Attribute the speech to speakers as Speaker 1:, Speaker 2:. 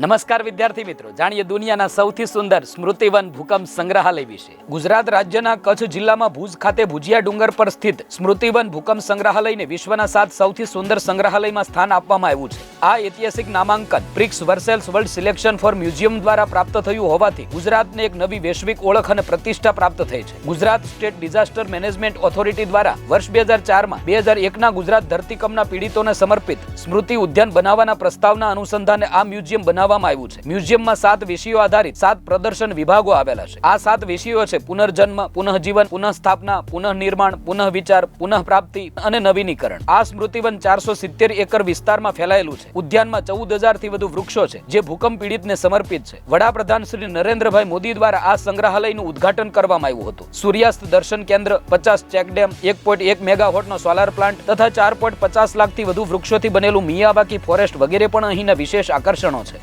Speaker 1: નમસ્કાર વિદ્યાર્થી મિત્રો, જાણીએ દુનિયાના સૌથી સુંદર સ્મૃતિવન ભૂકંપ સંગ્રહાલય વિશે. ગુજરાત રાજ્યના કચ્છ જિલ્લામાં ભુજ ખાતે ભુજિયા ડુંગર પર સ્થિત સ્મૃતિવન ભૂકંપ સંગ્રહાલયને વિશ્વના સાત સૌથી સુંદર સંગ્રહાલયમાં સ્થાન આપવામાં આવ્યું છે. આ ઐતિહાસિક નામાંકન prix Versailles world selection for museum દ્વારા પ્રાપ્ત થયું હોવાથી ગુજરાતને એક નવી વૈશ્વિક ઓળખ અને પ્રતિષ્ઠા પ્રાપ્ત થઈ છે. Gujarat state disaster management authority દ્વારા વર્ષ બે હજાર ચારમાં બે હજાર એકના ગુજરાત ધરતીકંપના પીડિતોને સમર્પિત સ્મૃતિ ઉદ્યાન બનાવવાના પ્રસ્તાવના અનુસંધાને આ મ્યુઝિયમ બનાવવામાં આવ્યું છે. મ્યુઝિયમમાં સાત વિષયો આધારિત સાત પ્રદર્શન વિભાગો આવેલા છે. આ સાત વિષયો છે પુનર્જન્મ, પુનઃજીવન, પુનઃસ્થાપના, પુનઃનિર્માણ, પુનઃવિચાર, પુનઃપ્રાપ્તિ અને નવીનીકરણ. આ સ્મૃતિવન ચારસો સિત્તેર એકર વિસ્તારમાં ફેલાયેલું છે. ઉદ્યાનમાં ચૌદ હજારથી વધુ વૃક્ષો છે, જે ભૂકંપ પીડિતને સમર્પિત છે. વડાપ્રધાન શ્રી નરેન્દ્રભાઈ મોદી દ્વારા આ સંગ્રહાલયનું ઉદ્ઘાટન કરવામાં આવ્યું હતું. સૂર્યાસ્ત દર્શન કેન્દ્ર, પચાસ ચેકડેમ એક પોઈન્ટ એક મેગાવોટનો સોલાર પ્લાન્ટ તથા ચાર પોઈન્ટ પચાસ લાખથી વધુ વૃક્ષોથી બનેલું મિયાવાકી ફોરેસ્ટ વગેરે પણ અહીંના વિશેષ આકર્ષણો છે.